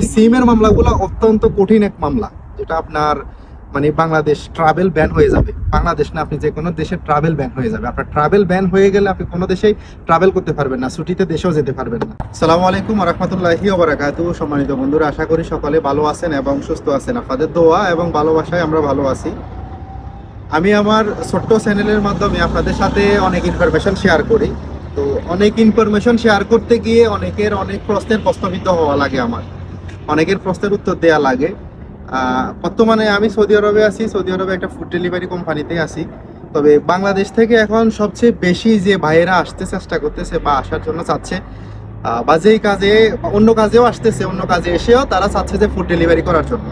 এই সিমের মামলাগুলো অত্যন্ত কঠিন এক মামলা, যেটা আপনার মানে বাংলাদেশ ট্রাভেল ব্যান হয়ে যাবে। বাংলাদেশ না, আপনি যে কোনো দেশে ট্রাভেল ব্যান হয়ে যাবে। আপনার ট্রাভেল ব্যান হয়ে গেলে আপনি কোনো দেশেই ট্রাভেল করতে পারবেন না, ছুটিতে দেশেও যেতে পারবেন না। সালামু আলাইকুম রহমতুল্লাহি ওবরাকাতু সম্মানিত বন্ধুরা, আশা করি সকলে ভালো আছেন এবং সুস্থ আছেন। আপনাদের দোয়া এবং ভালোবাসায় আমরা ভালো আছি। আমি আমার ছোট্ট চ্যানেলের মাধ্যমে আপনাদের সাথে অনেক ইনফরমেশন শেয়ার করি। তো অনেক ইনফরমেশন শেয়ার করতে গিয়ে অনেকের অনেক প্রশ্নের প্রশ্নবিদ্ধ হওয়া লাগে আমার। অনেকের প্রশ্নের উত্তর দেওয়া লাগে। বর্তমানে আমি সৌদি আরবে আছি, সৌদি আরবে একটা ফুড ডেলিভারি কোম্পানিতে আছি। তবে বাংলাদেশ থেকে এখন সবচেয়ে বেশি যে ভাইয়েরা আসতে চেষ্টা করতেছে বা আসার জন্য চাচ্ছে বা যেই কাজে অন্য কাজেও আসতেছে, অন্য কাজে এসেও তারা চাচ্ছে যে ফুড ডেলিভারি করার জন্য।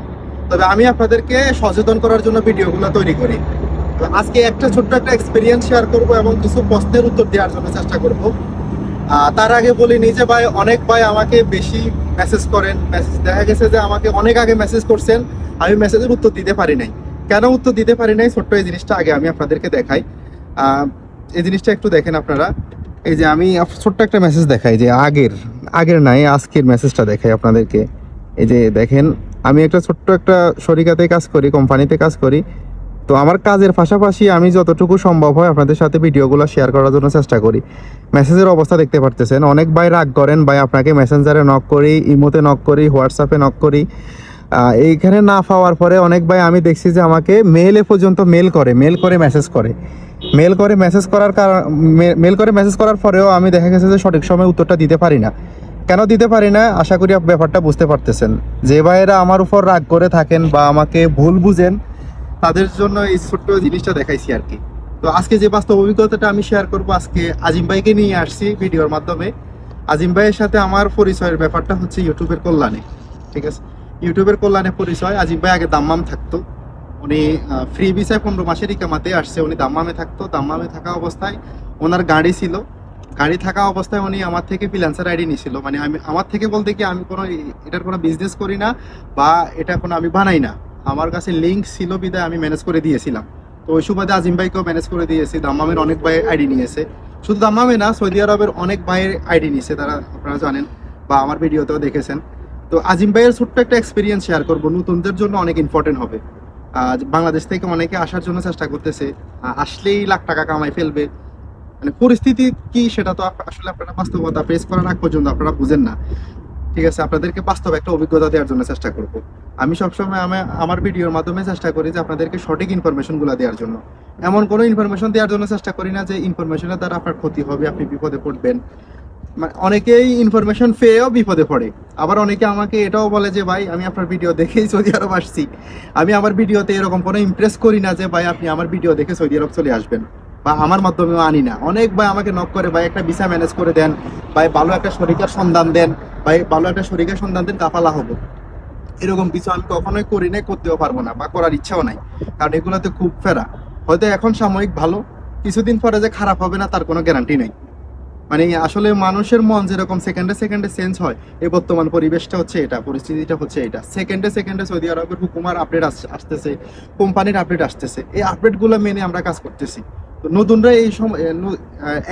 তবে আমি আপনাদেরকে সচেতন করার জন্য ভিডিওগুলো তৈরি করি। আজকে একটা ছোট্ট একটা এক্সপিরিয়েন্স শেয়ার করব এবং কিছু প্রশ্নের উত্তর দেওয়ার জন্য চেষ্টা করব। তার আগে বলি, নিজে ভাই, অনেক ভাই আমাকে বেশি মেসেজ করেন মেসেজ দেখা গেছে যে আমাকে অনেক আগে মেসেজ করছেন, আমি মেসেজের উত্তর দিতে পারি নাই। কেন উত্তর দিতে পারি নাই? ছোট্ট এই জিনিসটা আগে আমি আপনাদেরকে দেখাই। এই জিনিসটা একটু দেখেন আপনারা। এই যে আমি ছোট্ট একটা মেসেজ দেখাই, যে আগের আগের নাই, আজকের মেসেজটা দেখাই আপনাদেরকে। এই যে দেখেন, আমি একটা ছোট্ট একটা শরিকাতে কাজ করি, কোম্পানিতে কাজ করি। তো আমার কাজের পাশাপাশি আমি যতটুকু সম্ভব হয় আপনাদের সাথে ভিডিওগুলো শেয়ার করার জন্য চেষ্টা করি। মেসেজের অবস্থা দেখতে পারতেছেন। অনেক ভাই রাগ করেন, ভাই আপনাকে মেসেঞ্জারে নক করি ইমোতে নক করি হোয়াটসঅ্যাপে নক করি। এইখানে না পাওয়ার পরে অনেক ভাই আমি দেখছি যে আমাকে মেলে পর্যন্ত মেল করে মেল করে মেসেজ করে। মেল করে মেসেজ করার কারণ মেল করে মেসেজ করার পরেও আমি দেখা গেছে যে সঠিক সময় উত্তরটা দিতে পারি না। কেন দিতে পারি না? আশা করি ব্যাপারটা বুঝতে পারতেছেন। যে ভাইয়েরা আমার উপর রাগ করে থাকেন বা আমাকে ভুল বুঝেন তাদের জন্য এই ছোট্ট জিনিসটা দেখাইছি আর কি। তো আজকে যে বাস্তব অভিজ্ঞতাটা আমি শেয়ার করব, আজকে আজিম ভাইকে নিয়ে আসছি ভিডিওর মাধ্যমে। আজিম ভাইয়ের সাথে আমার পরিচয়ের ব্যাপারটা হচ্ছে ইউটিউবের কল্যাণে, ঠিক আছে? ইউটিউবের কল্যাণে পরিচয়, আজিম ভাই আগে দাম্মাম থাকতো। উনি ফ্রি ভিসায় পনেরো মাসের ইকামাতে আসছে, উনি দাম্মামে থাকতো। দাম্মামে থাকা অবস্থায় ওনার গাড়ি ছিল। গাড়ি থাকা অবস্থায় উনি আমার থেকে ফ্রিল্যান্সার আইডি নিয়েছিল মানে আমি, আমার থেকে বলতে কি আমি কোনো, এটার কোনো বিজনেস করি না বা এটা কোনো আমি বানাই না। আমার কাছে লিঙ্ক ছিল বিদায় আমি ম্যানেজ করে দিয়েছিলাম। তো ওই সুবাদে আজিম ভাইকেও ম্যানেজ করে দিয়েছি, দাম্মামের অনেক ভাই আইডি নিয়েছে। শুধু দাম্মামে না, সৌদি আরবের অনেক ভাইয়ের আইডি নিয়েছে, তারা আপনারা জানেন বা আমার ভিডিওতেও দেখেছেন। তো আজিম ভাইয়ের ছোট্ট একটা এক্সপিরিয়েন্স শেয়ার করব, নতুনদের জন্য অনেক ইম্পর্টেন্ট হবে। আজ বাংলাদেশ থেকে অনেকে আসার জন্য চেষ্টা করতেছে আসলেই লাখ টাকা কামাই ফেলবে। মানে পরিস্থিতি কি সেটা তো আসলে আপনারা বাস্তবতা ফেস করার আগ পর্যন্ত আপনারা বুঝেন না। ঠিক আছে, আপনাদেরকে বাস্তব একটা অভিজ্ঞতা দেওয়ার জন্য চেষ্টা করব। আমি সবসময় আমি, আমার ভিডিওর মাধ্যমে চেষ্টা করি যে আপনাদেরকে সঠিক ইনফরমেশনগুলো দেওয়ার জন্য। এমন কোনো ইনফরমেশন দেওয়ার জন্য চেষ্টা করি না যে ইনফরমেশনের দ্বারা আপনার ক্ষতি হবে, আপনি বিপদে পড়বেন। মানে অনেকেই ইনফরমেশন পেয়েও বিপদে পড়ে। আবার অনেকে আমাকে এটাও বলে যে, ভাই, আমি আপনার ভিডিও দেখেই সৌদি আরব আসছি। আমি আমার ভিডিওতে এরকম কোনো ইমপ্রেস করি না যে, ভাই, আপনি আমার ভিডিও দেখে সৌদি আরব চলে আসবেন। বা আমার মাধ্যমেও আনি না। অনেক ভাই আমাকে নক করে, ভাই, একটা ভিসা ম্যানেজ করে দেন। ভাই, ভালো একটা শরিকার সন্ধান দেন। ভাই, ভালো একটা শরিকার সন্ধান দেন, কাফালা হব। এরকম বিষয় আমি কখনোই করি নাই, করতেও পারব না বা করার ইচ্ছাও নাই। কারণ এগুলোতে খুব ফেরা। হয়তো এখন সাময়িক ভালো, কিছুদিন পরে যে খারাপ হবে না, তার কোনো গ্যারান্টি নেই। মানে আসলে মানুষের মন যেরকম সেকেন্ডে সেকেন্ডে চেঞ্জ হয়, এই বর্তমান পরিবেশটা হচ্ছে এটা, পরিস্থিতিটা হচ্ছে এটা। সেকেন্ডে সেকেন্ডে সৌদি আরবের হুকুমার আপডেট আসতেছে, কোম্পানির আপডেট আসতেছে। এই আপডেটগুলো মেনে আমরা কাজ করতেছি। তো নতুনরা এই সময়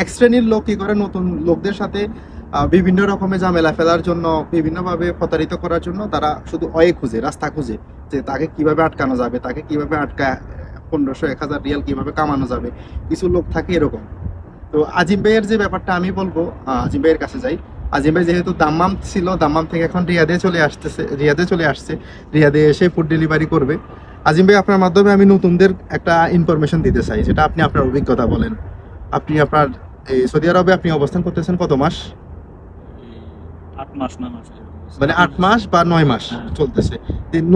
এক শ্রেণির লোক কি করে? নতুন লোকদের সাথে বিভিন্ন রকমের ঝামেলা ফেলার জন্য, বিভিন্নভাবে প্রতারিত করার জন্য তারা শুধু অয়ে খুঁজে, রাস্তা খুঁজে, যে তাকে কীভাবে আটকানো যাবে, তাকে কীভাবে আটকা, পনেরোশো, এক হাজার রিয়াল কীভাবে কামানো যাবে। কিছু লোক থাকে এরকম। তো আজিম ভাইয়ের যে ব্যাপারটা আমি বলব আজিম ভাইয়ের কাছে যাই। আজিম ভাই যেহেতু দাম্মাম ছিল দাম্মাম থেকে এখন রিয়াদে চলে আসতেছে রিয়াদে চলে আসছে। রিয়াদে এসে ফুড ডেলিভারি করবে। আজিম ভাই আপনার মাধ্যমে আমি নতুনদের একটা ইনফরমেশন দিতে চাই যেটা আপনি আপনার অভিজ্ঞতা বলেন। আপনি আপনার এই সৌদি আরবে আপনি অবস্থান করতেছেন কত মাস? আট মাস না মাস মানে আট মাস বা নয় মাস চলতেছে।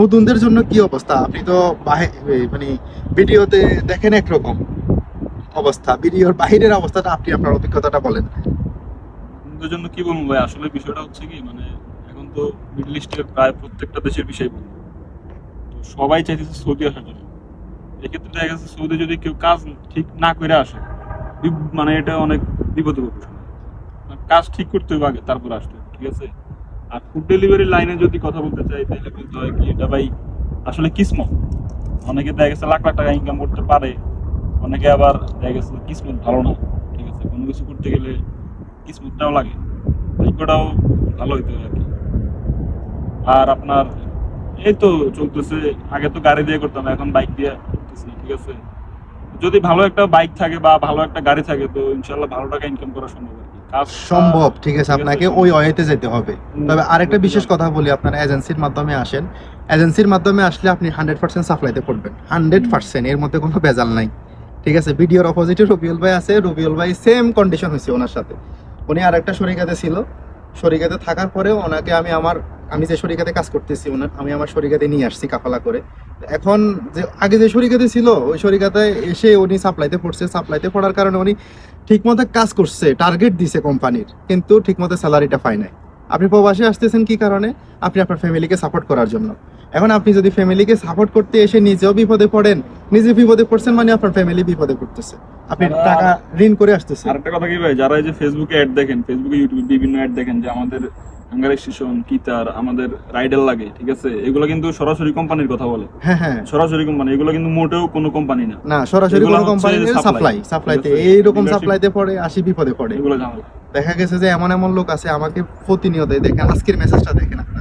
নতুনদের জন্য কি অবস্থা? আপনি তো মানে ভিডিওতে দেখেন একরকম। অবস্থা, ভিডিওর বাহিরের অবস্থাটা আপনি আপনার অভিজ্ঞতাটা বলেন। জন্য কি বলব ভাই? আসলে বিষয়টা হচ্ছে কি মানে এখন তো মিডল ইস্টের প্রায় প্রত্যেকটা দেশের বিষয় বলব। তো সবাই চাইতেছে সৌদি আসার জন্য। এক্ষেত্রে দেখা গেছে সৌদি যদি কেউ কাজ ঠিক না করে আসে মানে এটা অনেক বিপদে কাজ ঠিক করতে হবে আগে, তারপর আসতে ঠিক আছে? আর ফুড ডেলিভারি লাইনে যদি কথা বলতে চাই, তাহলে বলতে হয় কি, এটা ভাই আসলে কিসমত। অনেকে দেখা গেছে লাখ লাখ টাকা ইনকাম করতে পারে অনেকে আবার দেখা গেছে কিসমত ভালো না। ঠিক আছে কোনো কিছু করতে গেলে কিসমতটাও লাগে। ভাগ্যটাও ভালো হইতে হয় আর কি। আর আপনার এই তো চলতেছে। আগে তো গাড়ি দিয়ে করতাম এখন বাইক দিয়ে করতেছি ঠিক আছে। যদি ভালো একটা বাইক থাকে বা ভালো একটা গাড়ি থাকে তো ইনশাল্লাহ ভালো টাকা ইনকাম করা সম্ভব সম্ভব ঠিক আছে আপনাকে ওই ওয়েতে যেতে হবে। তবে আরেকটা বিশেষ কথা বলি আপনার এজেন্সির মাধ্যমে আসেন। এজেন্সির মাধ্যমে আসলে আপনি হান্ড্রেড পার্সেন্ট সাপ্লাইতে পড়বেন হান্ড্রেড পার্সেন্ট এর মধ্যে কোনো ভেজাল নাই। ঠিক আছে, ভিডিওর অপোজিটে রবিউল ভাই আছে, রবিউল ভাই সেম কন্ডিশন হয়েছে ওনার সাথে। উনি আর একটা শরিকাতে ছিল। শরিকাতে থাকার পরে ওনাকে আমি আমার, আমি যে শরিকাতে কাজ করতেছি, ওনার, আমি আমার শরিকাতে নিয়ে আসছি কাফালা করে। এখন যে, আগে যে শরিকাতে ছিল, ওই শরিকাতে এসে উনি সাপ্লাইতে পড়ছে। সাপ্লাইতে পড়ার কারণে উনি ঠিকমতো কাজ করছে টার্গেট দিছে কোম্পানির কিন্তু ঠিকমতো স্যালারিটা পায় নাই। আপনি প্রবাসে আসতেছেন কি কারণে? আপনি আপনার ফ্যামিলিকে সাপোর্ট করার জন্য। এখন আপনি যদি ফ্যামিলিকে সাপোর্ট করতে এসে নিজেও বিপদে পড়েন নিজে বিপদে পড়ছেন মানে আপনার ফ্যামিলি বিপদে পড়তেছে। আপনি টাকা ঋণ করে আসতেছেন আরেকটা কথা কি ভাই যারা এই যে ফেসবুকে অ্যাড দেখেন ফেসবুকে ইউটিউবে বিভিন্ন অ্যাড দেখেন যে আমাদের স্টেশন কিতার আমাদের রাইডার লাগে ঠিক আছে? এগুলো কিন্তু সরাসরি কোম্পানির কথা বলে। হ্যাঁ হ্যাঁ। সরাসরি কোম্পানি এগুলো কিন্তু মোটেও কোনো কোম্পানি না। না সরাসরি কোনো কোম্পানির সাপ্লাই সাপ্লাইতে এইরকম সাপ্লাইতে পড়ে আসি বিপদে পড়ে। এগুলো ঝামেলা। দেখা গেছে যে এমন এমন লোক আছে আমাকে প্রতিনিয়ত দেখেন আজকের মেসেজটা দেখেন আপনারা।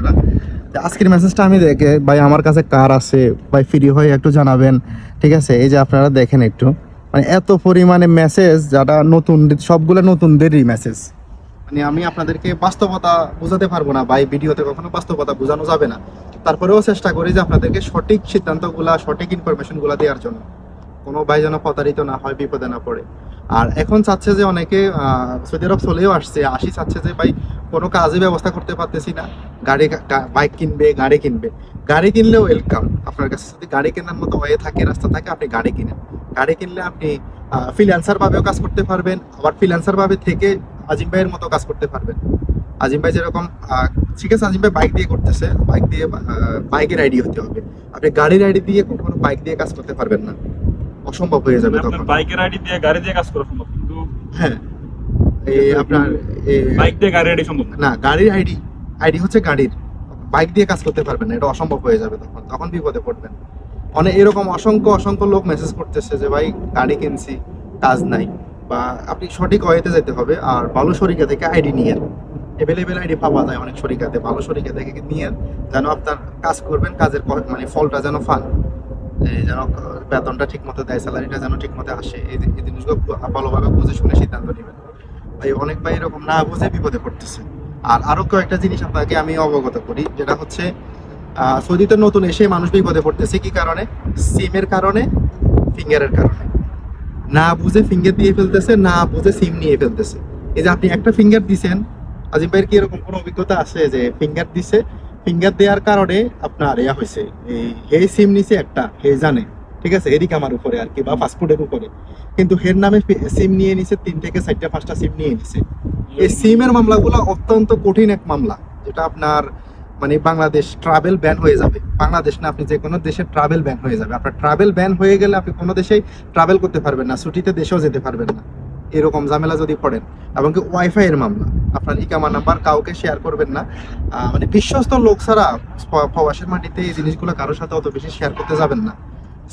আজকের মেসেজটা আমি দেখে, ভাই, আমার কাছে কার আছে? ভাই ফ্রি হয়ে একটু জানাবেন। ঠিক আছে? এই যে আপনারা দেখেন একটু। মানে এত পরিমাণে মেসেজ যারা নতুন, সবগুলো নতুনদেরই মেসেজ মানে আমি আপনাদেরকে বাস্তবতা বোঝাতে পারব না, ভাই, ভিডিওতে কখনো বাস্তবতা বোঝানো যাবে না। তারপরেও চেষ্টা করি যে আপনাদেরকে সঠিক সিদ্ধান্তগুলা, সঠিক ইনফরমেশনগুলা দেওয়ার জন্য। কোনো ভাই যেন প্রতারিত না হয়, বিপদে না পড়ে। আর এখন চাচ্ছে যে অনেকে সৌদি আরব চলেও আসছে, আসি চাচ্ছে যে, ভাই, কোনো কাজে ব্যবস্থা করতে পারতেছি না। গাড়ি বাইক কিনবে, গাড়ি কিনবে। গাড়ি কিনলেও ওয়েলকাম আপনার কাছে যদি গাড়ি কেনার মতো হয়ে থাকে, রাস্তা থাকে, আপনি গাড়ি কিনেন। গাড়ি কিনলে আপনি ফ্রিল্যান্সার ভাবেও কাজ করতে পারবেন, আবার ফ্রিল্যান্সার ভাবে থেকে আজিম ভাইয়ের মতো কাজ করতে পারবেন। আজিম ভাই যেরকম ঠিক আছে, আজিম ভাই বাইক দিয়ে করতেছে। বাইক দিয়ে বাইকের আইডি হতে হবে। আপনি গাড়ির আইডি দিয়ে কখনো বাইক দিয়ে কাজ করতে পারবেন না। অসম্ভব হয়ে যাবে তখন। বাইকের আইডি দিয়ে গাড়ি দিয়ে কাজ করা সম্ভব কিন্তু হ্যাঁ। এই আপনার এই- বাইক দিয়ে গাড়ি আইডি সম্ভব না? গাড়ির আইডি আইডি হচ্ছে গাড়ির। বাইক দিয়ে কাজ করতে পারবেন না এটা অসম্ভব হয়ে যাবে তখন তখন বিপদে পড়বেন। অনেক এরকম অসংখ্য অসংখ্য লোক মেসেজ করতেছে যে ভাই গাড়ি কিনছি কাজ নাই। বা আপনি সঠিক ওয়েতে যেতে হবে আর ভালো শরিকা থেকে আইডি নিয়ে এভেলেবেল আইডি পাওয়া যায় অনেক শরিকাতে ভালো শরিকা থেকে নিয়ে যেন আপনার কাজ করবেন কাজের মানে ফলটা যেন এই যেন বেতনটা দেয়, স্যালারিটা যেন আসে, এই জিনিসগুলো ভালোভাবে বুঝে শুনে সিদ্ধান্ত নেবেন। ভাই, অনেক ভাই এরকম না বুঝে বিপদে পড়তেছে। আরও কয়েকটা জিনিস আপনাকে আমি অবগত করি, যেটা হচ্ছে সৌদিতে নতুন এসে মানুষ বিপদে পড়তেছে কি কারণে? সিমের কারণে, ফিঙ্গারের কারণে। না বুঝে ফিঙ্গার দিয়ে ফেলতেছে, না বুঝে সিম নিয়ে ফেলতেছে। এই যে আপনি একটা ফিঙ্গার দিছেন, আজিম ভাইয়ের কি এরকম কোনো অভিজ্ঞতা আছে যে ফিঙ্গার দিছে ফিঙ্গার দেওয়ার কারণে আপনার ইয়া হয়েছে। এই হে সিম নিছে একটা হে জানে। ঠিক আছে? এদিকে আমার উপরে আর কি বা ফাস্টফুডের উপরে। কিন্তু হের নামে সিম নিয়ে নিছে তিন থেকে চারটা পাঁচটা সিম নিয়ে নিছে। এই সিমের মামলাগুলো অত্যন্ত কঠিন এক মামলা যেটা আপনার মানে বাংলাদেশ ট্রাভেল ব্যান হয়ে যাবে। বাংলাদেশ না আপনি যে কোনো দেশে ট্রাভেল ব্যান হয়ে যাবে। আপনার ট্রাভেল ব্যান হয়ে গেলে আপনি কোনো দেশেই ট্রাভেল করতে পারবেন না ছুটিতে দেশেও যেতে পারবেন না। এরকম ঝামেলা যদি পড়েন, এবং কি ওয়াইফাই এর মামলা, আপনার ইকামা নাম্বার কাউকে শেয়ার করবেন না মানে বিশ্বস্ত লোক ছাড়া প্রবাসের মাটিতে এই জিনিসগুলো কারোর সাথে অত বেশি শেয়ার করতে যাবেন না।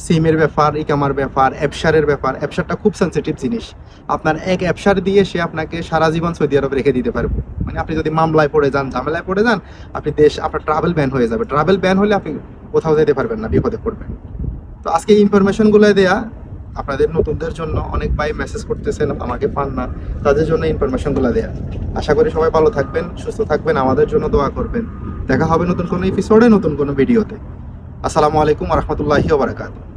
সিমের ব্যাপার, ইকামার ব্যাপার অ্যাপসারের ব্যাপার অ্যাপসারটা খুব সেন্সিটিভ জিনিস। আপনার এক অ্যাপসার দিয়ে সে আপনাকে সারা জীবন সৌদি আরব রেখে দিতে পারবে। মানে আপনি যদি মামলায় পড়ে যান, ঝামেলায় পড়ে যান, আপনি দেশ, আপনার ট্রাভেল ব্যান হয়ে যাবে। ট্রাভেল ব্যান হলে আপনি কোথাও যেতে পারবেন না, বিপদে পড়বেন। তো আজকে ইনফরমেশনগুলো দেয়া আপনাদের নতুনদের জন্য অনেক ভাই মেসেজ করতেছেন, আমাকে পান না। তাদের জন্য ইনফরমেশনগুলো দেয়া। আশা করি সবাই ভালো থাকবেন, সুস্থ থাকবেন, আমাদের জন্য দোয়া করবেন। দেখা হবে নতুন কোনো এপিসোডে নতুন কোনো ভিডিওতে আসসালামু আলাইকুম রহমতুল্লাহি ওবরাকাতুহ